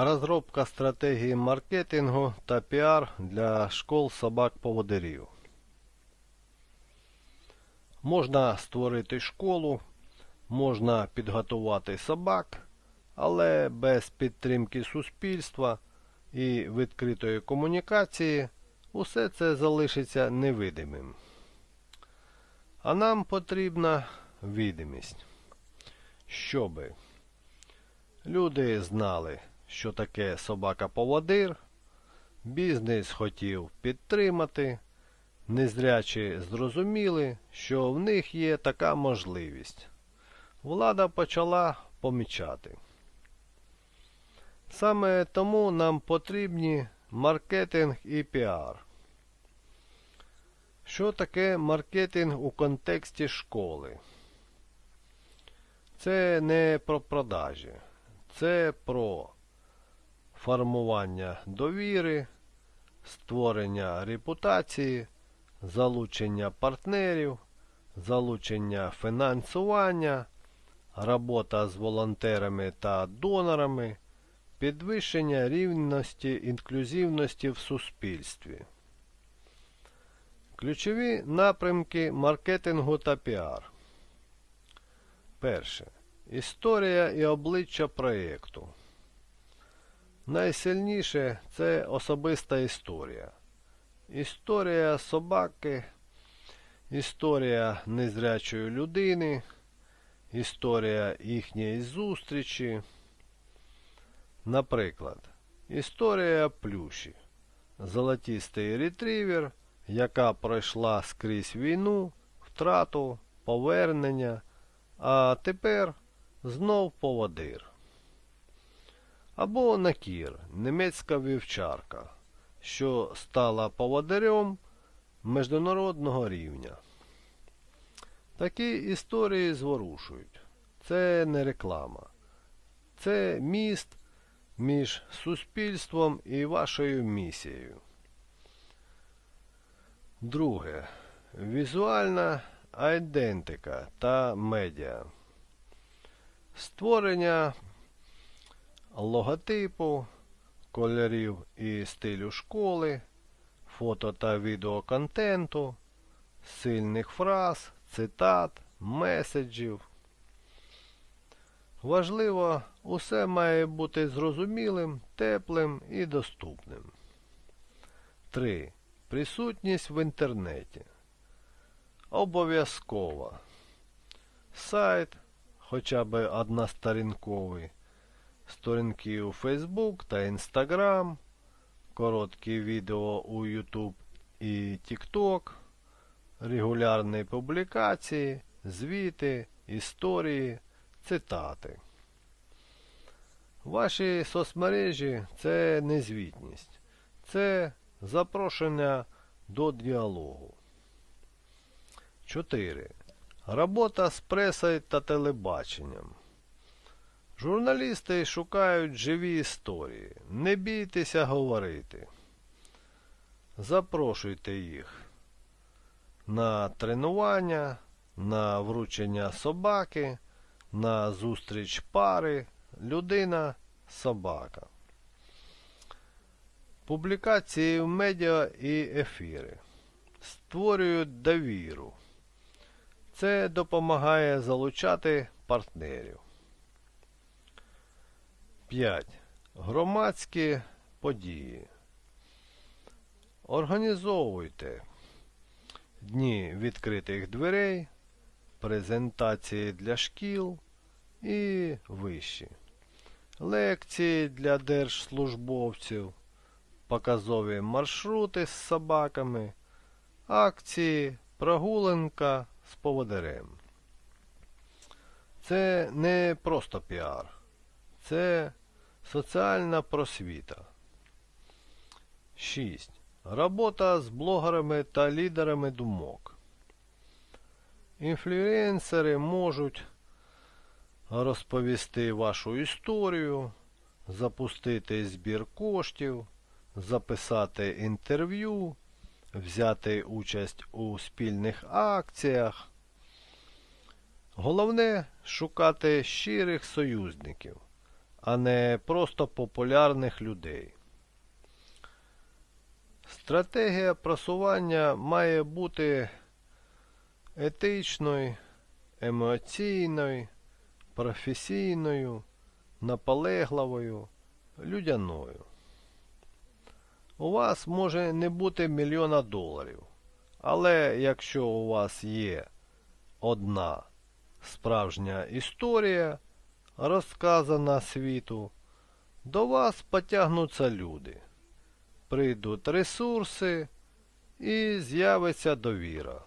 Розробка стратегії маркетингу та піар для школ собак-поводирів. Можна створити школу, можна підготувати собак, але без підтримки суспільства і відкритої комунікації усе це залишиться невидимим. А нам потрібна видимість, щоби люди знали, що таке собака-поводир, бізнес хотів підтримати, незрячі зрозуміли, що в них є така можливість. Влада почала помічати. Саме тому нам потрібні маркетинг і піар. Що таке маркетинг у контексті школи? Це не про продажі, це про формування довіри, створення репутації, залучення партнерів, залучення фінансування, робота з волонтерами та донорами, підвищення рівності інклюзивності в суспільстві. Ключові напрямки маркетингу та піар. Перше. Історія і обличчя проєкту. Найсильніше це особиста історія. Історія собаки, історія незрячої людини, історія їхньої зустрічі. Наприклад, історія плюші. Золотістий ретрівер, яка пройшла скрізь війну, втрату, повернення, а тепер знов поводир. Або Накір, німецька вівчарка, що стала поводирем міжнародного рівня. Такі історії зворушують. Це не реклама. Це міст між суспільством і вашою місією. Друге. Візуальна айдентика та медіа. Створення логотипу, кольорів і стилю школи, фото та відеоконтенту, сильних фраз, цитат, меседжів. Важливо, усе має бути зрозумілим, теплим і доступним. 3. Присутність в інтернеті. Обов'язково. Сайт, хоча б односторінковий, сторінки у Facebook та Instagram, короткі відео у YouTube і TikTok, регулярні публікації, звіти, історії, цитати. Ваші соцмережі це не звітність, це запрошення до діалогу. 4. Робота з пресою та телебаченням. Журналісти шукають живі історії. Не бійтеся говорити. Запрошуйте їх на тренування, на вручення собаки, на зустріч пари, людина, собака. Публікації в медіа і ефіри. Створюють довіру. Це допомагає залучати партнерів. 5. Громадські події. Організовуйте дні відкритих дверей, презентації для шкіл і вищі, лекції для держслужбовців, показові маршрути з собаками, акції, прогулянка з поводирем. Це не просто піар, це соціальна просвіта. 6. Робота з блогерами та лідерами думок. Інфлюенсери можуть розповісти вашу історію, запустити збір коштів, записати інтерв'ю, взяти участь у спільних акціях. Головне шукати щирих союзників, а не просто популярних людей. Стратегія просування має бути етичною, емоційною, професійною, наполегливою, людяною. У вас може не бути мільйона доларів, але якщо у вас є одна справжня історія, розказана світу, до вас потягнуться люди, прийдуть ресурси і з'явиться довіра.